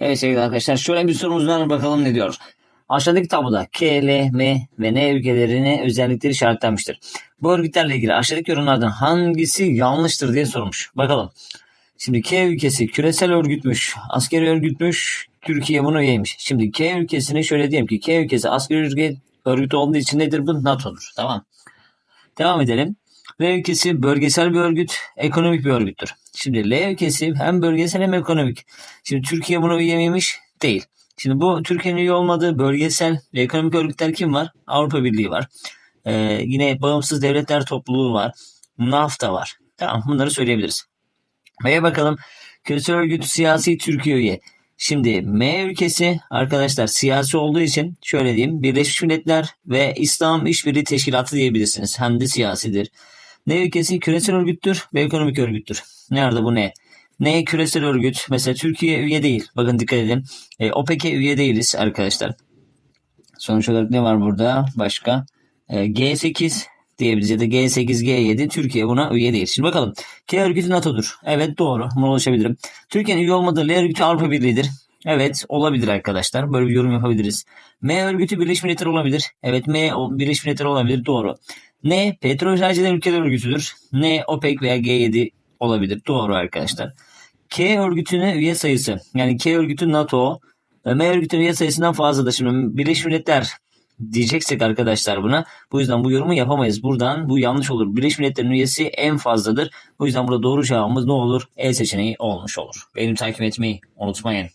Evet sevgili arkadaşlar şöyle bir sorumuz var bakalım ne diyor. Aşağıdaki tabloda K, L, M ve N ülkelerine özellikleri işaretlenmiştir. Bu örgütlerle ilgili aşağıdaki yorumlardan hangisi yanlıştır diye sormuş. Bakalım. Şimdi K ülkesi küresel örgütmüş, askeri örgütmüş, Türkiye bunu üyeymiş. Şimdi K ülkesine şöyle diyeyim ki K ülkesi askeri örgüt, örgüt olduğu için nedir bu? NATO'dur. Tamam. Devam edelim. L ülkesi bölgesel bir örgüt, ekonomik bir örgüttür. Şimdi L ülkesi hem bölgesel hem ekonomik. Şimdi Türkiye bunu üye miymiş? Değil. Şimdi bu Türkiye'nin üye olmadığı bölgesel ve ekonomik örgütler kim var? Avrupa Birliği var. Ee, yine Bağımsız Devletler Topluluğu var. NAFTA var. Tamam bunları söyleyebiliriz. M'ye bakalım. Küresel örgüt siyasi Türkiye üye. Şimdi M ülkesi arkadaşlar siyasi olduğu için şöyle diyeyim Birleşmiş Milletler ve İslam İşbirliği Teşkilatı diyebilirsiniz. Hem de siyasidir. N ülkesi küresel örgüttür ve ekonomik örgüttür. Nerede bu ne? Ne küresel örgüt? Mesela Türkiye üye değil. Bakın dikkat edin. E, OPEC'e üye değiliz arkadaşlar. Sonuç olarak ne var burada? Başka. E, G8 diyebiliriz ya da G8, G7 Türkiye buna üye değil. Şimdi bakalım. K örgütü NATO'dur. Evet doğru. Buna ulaşabilirim. Türkiye'nin üye olmadığı L örgütü Avrupa Birliği'dir. Evet olabilir arkadaşlar. Böyle bir yorum yapabiliriz. M örgütü Birleşmiş Milletler olabilir. Evet M Birleşmiş Milletler olabilir. Doğru. N petrol eden ülkeler örgütüdür. N OPEC veya G7 olabilir. Doğru arkadaşlar. K örgütüne üye sayısı yani K örgütü NATO ve M örgütünün üye sayısından fazladır. Şimdi Birleşmiş Milletler diyeceksek arkadaşlar buna bu yüzden bu yorumu yapamayız. Buradan bu yanlış olur. Birleşmiş Milletler'in üyesi en fazladır. O yüzden burada doğru cevabımız ne olur? E seçeneği olmuş olur. Benim takip etmeyi unutmayın.